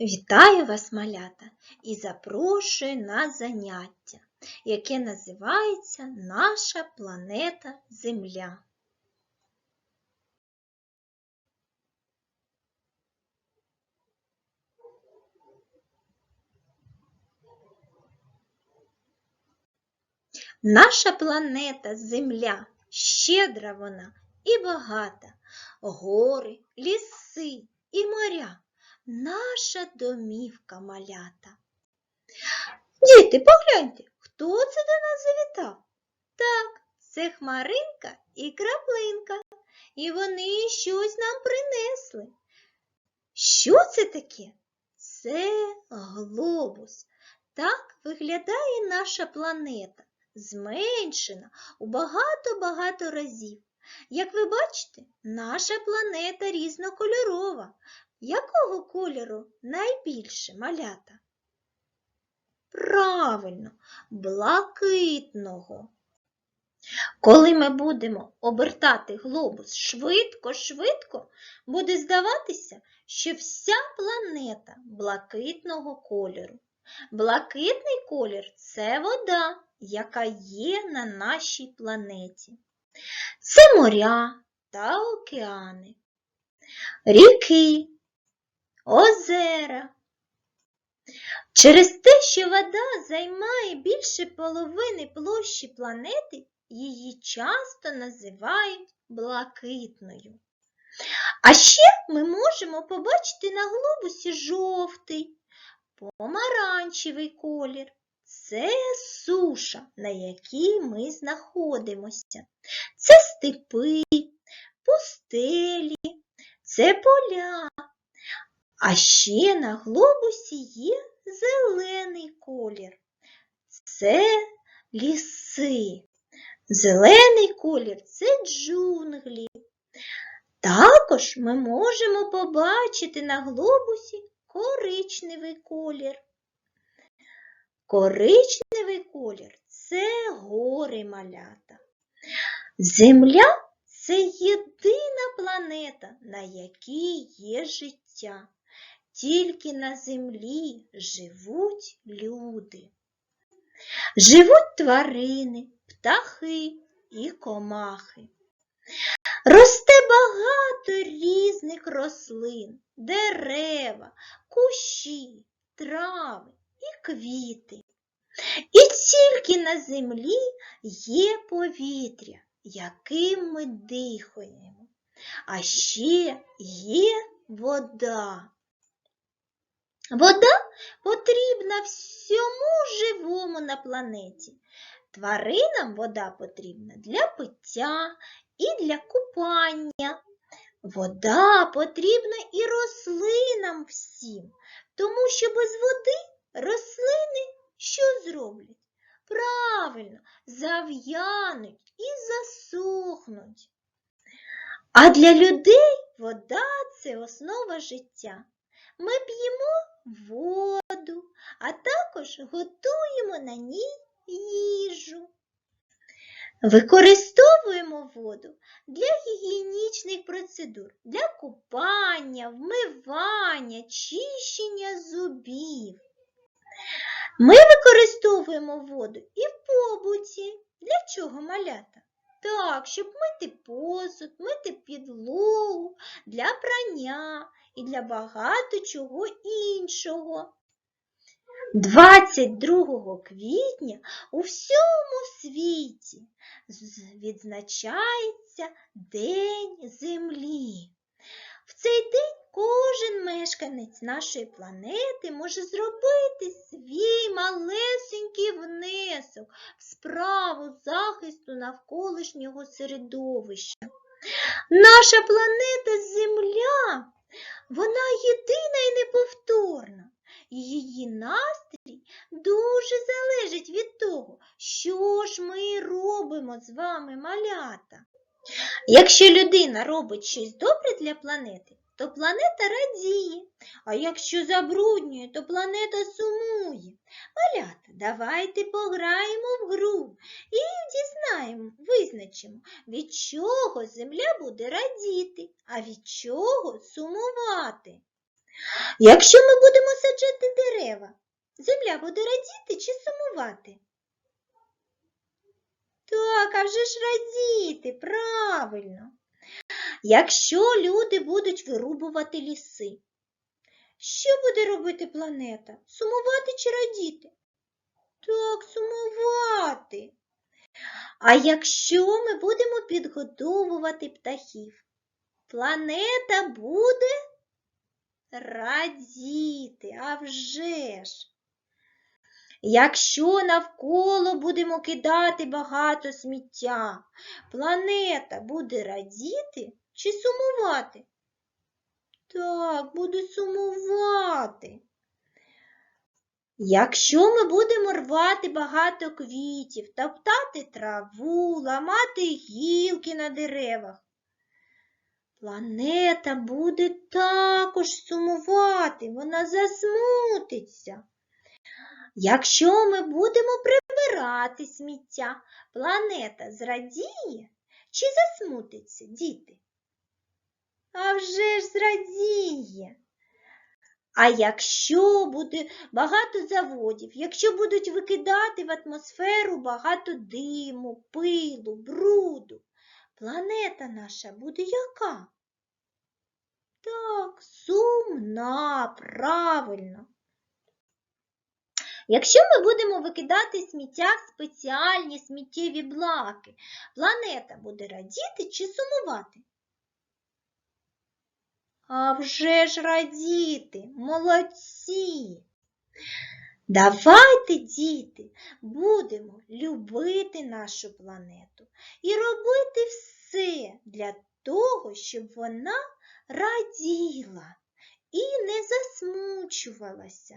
Вітаю вас, малята, і запрошую на заняття, яке називається Наша планета Земля. Наша планета Земля щедра вона і багата, гори, ліси і моря наша домівка малята. Діти, погляньте, хто це до нас завітав? Так, це хмаринка і краплинка, і вони щось нам принесли. Що це таке? Це глобус. Так виглядає наша планета, зменшена у багато-багато разів. Як ви бачите, наша планета різнокольорова, якого кольору найбільше малята? Правильно, блакитного. Коли ми будемо обертати глобус швидко-швидко, буде здаватися, що вся планета блакитного кольору. Блакитний колір це вода, яка є на нашій планеті. Це моря та океани, ріки, озера. Через те, що вода займає більше половини площі планети, її часто називають блакитною. А ще ми можемо побачити на глобусі жовтий, помаранчевий колір. Це суша, на якій ми знаходимося. Це степи, пустелі, це поля. А ще на глобусі є зелений колір. Це ліси. Зелений колір це джунглі. Також ми можемо побачити на глобусі коричневий колір. Коричневий колір це гори малята. Земля це єдина планета, на якій є життя. Тільки на землі живуть люди. Живуть тварини, птахи і комахи. Росте багато різних рослин, дерева, кущі, трави і квіти. І тільки на землі є повітря, яким ми дихаємо, а ще є вода. Вода потрібна всьому живому на планеті. Тваринам вода потрібна для пиття і для купання. Вода потрібна і рослинам всім, тому що без води рослини що зроблять? Правильно, зав'януть і засохнуть. А для людей вода це основа життя. Ми п'ємо воду, а також готуємо на ній їжу. Використовуємо воду для гігієнічних процедур, для купання, вмивання, чищення зубів. Ми використовуємо воду і в побуті. Для чого малята? Так, щоб мити посуд, мити підлогу, для прання і для багато чого іншого. 22 квітня у всьому світі відзначається День Землі. В цей день кожен мешканець нашої планети може зробити свій малесенький внесок в справу захисту навколишнього середовища. Наша планета Земля, вона єдина і неповторна. Її настрій дуже залежить від того, що ж ми робимо з вами малята. Якщо людина робить щось добре для планети, то планета радіє, а якщо забруднює, то планета сумує. Малята, давайте пограємо в гру і дізнаємо, визначимо, від чого земля буде радіти, а від чого сумувати. Якщо ми будемо саджати дерева, земля буде радіти чи сумувати? Так, а вже ж радіти, правильно. Якщо люди будуть вирубувати ліси, що буде робити планета? Сумувати чи радіти? Так, сумувати. А якщо ми будемо підгодовувати птахів, планета буде радіти, а вже ж. Якщо навколо будемо кидати багато сміття, планета буде радіти чи сумувати? Так, буде сумувати. Якщо ми будемо рвати багато квітів, топтати траву, ламати гілки на деревах, планета буде також сумувати, вона засмутиться. Якщо ми будемо прибирати сміття, планета зрадіє чи засмутиться, діти? А вже ж зрадіє. А якщо буде багато заводів, якщо будуть викидати в атмосферу багато диму, пилу, бруду, планета наша буде яка? Так, сумна, правильно. Якщо ми будемо викидати сміття в спеціальні сміттєві блаки, планета буде радіти чи сумувати? А вже ж радіти, молодці. Давайте, діти, будемо любити нашу планету і робити все для того, щоб вона раділа і не засмучувалася.